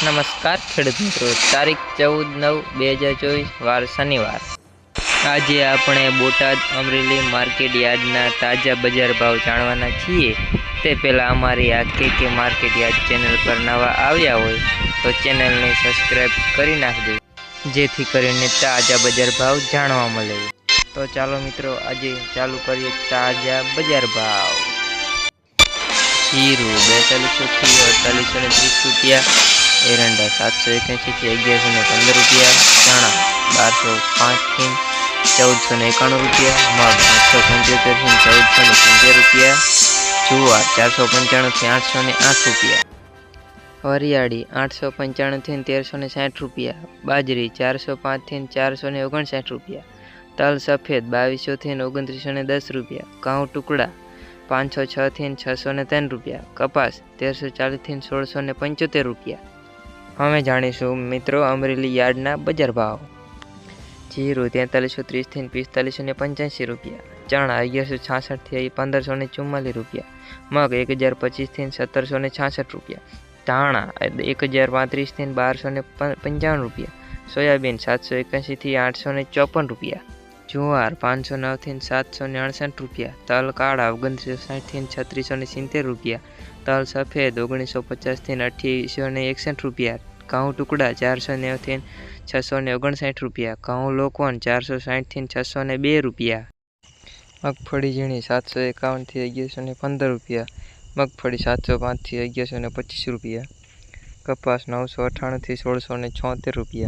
નમસ્કાર, ખેડૂત મિત્રો. તારીખ ચૌદ નવ બે હજાર ચોવીસ, વાર શનિવાર. આજે આપણે બોટાદ અમરેલી માર્કેટ યાર્ડના તાજા બજાર ભાવ જાણવાના છીએ. તે પહેલાં અમારી આ કે કે માર્કેટ યાર્ડ ચેનલ પર નવા આવ્યા હોય, તો ચેનલને સબસ્ક્રાઈબ કરી નાખજો. જેથી કરીને તાજા બજાર ભાવ જાણવા મળે. તો ચાલો મિત્રો, આજે ચાલુ કરીએ તાજા બજાર ભાવ. જીરું બેતાલીસોથી અડતાલીસો ને ત્રીસ રૂપિયા. એરંડા સાતસો એક્યાસીથી અગિયારસો ને પંદર રૂપિયા, ચણા બારસો પાંચથી ચૌદસો ને એકાણું રૂપિયા, મગ આઠસો પંચોતેરથી ચૌદસો ને પંચોતેર રૂપિયા, જુવાર ચારસો પંચાણુંથી આઠસો ને આઠ રૂપિયા. વરિયાળી આઠસો પંચાણુંથી તેરસો ને સાઠ રૂપિયા, બાજરી ચારસો પાંચથી ચારસો ને ઓગણસાઠ રૂપિયા, તલ સફેદ બાવીસોથી ઓગણત્રીસો ને દસ રૂપિયા, ઘઉં ટુકડા પાંચસો છથી છસો ને ત્રણ રૂપિયા, કપાસ તેરસો ચાલીસથી સોળસો ને પંચોતેર રૂપિયા હવે જાણીશું, મિત્રો, અમરેલી યાર્ડના બજાર ભાવ. જીરું તેતાલીસો ત્રીસથી પિસ્તાલીસો ને પંચ્યાસી રૂપિયા. ચણા અગિયારસો છાસઠથી પંદરસો ને ચુમ્માલીસ રૂપિયા. મગ એક હજાર પચીસથી સત્તરસો ને છાસઠ રૂપિયા. ધાણા એક હજાર પાંત્રીસથી બારસો ને પંચાવન રૂપિયા. સોયાબીન સાતસો એકાસીથી આઠસો ને ચોપન રૂપિયા. જુવાર પાંચસો નવથી સાતસો ને અડસઠ રૂપિયા. તલ કાળા ઓગણીસો સાઠથી છત્રીસો ને સિત્તેર રૂપિયા. તલ સફેદ ઓગણીસો પચાસથી અઠ્યાવીસો ને એકસઠ રૂપિયા. ઘઉં ટુકડા ચારસો નેવથી છસો ને ઓગણસાઠ રૂપિયા. ઘઉં લોકોન ચારસો સાઠથી છસો ને બે રૂપિયા. મગફળી ઝીણી સાતસો એકાવનથી અગિયારસો ને પંદર રૂપિયા. મગફળી સાતસો પાંચથી અગિયારસો ને પચીસ રૂપિયા. કપાસ નવસો અઠ્ઠાણુંથી સોળસો ને છોતેર રૂપિયા.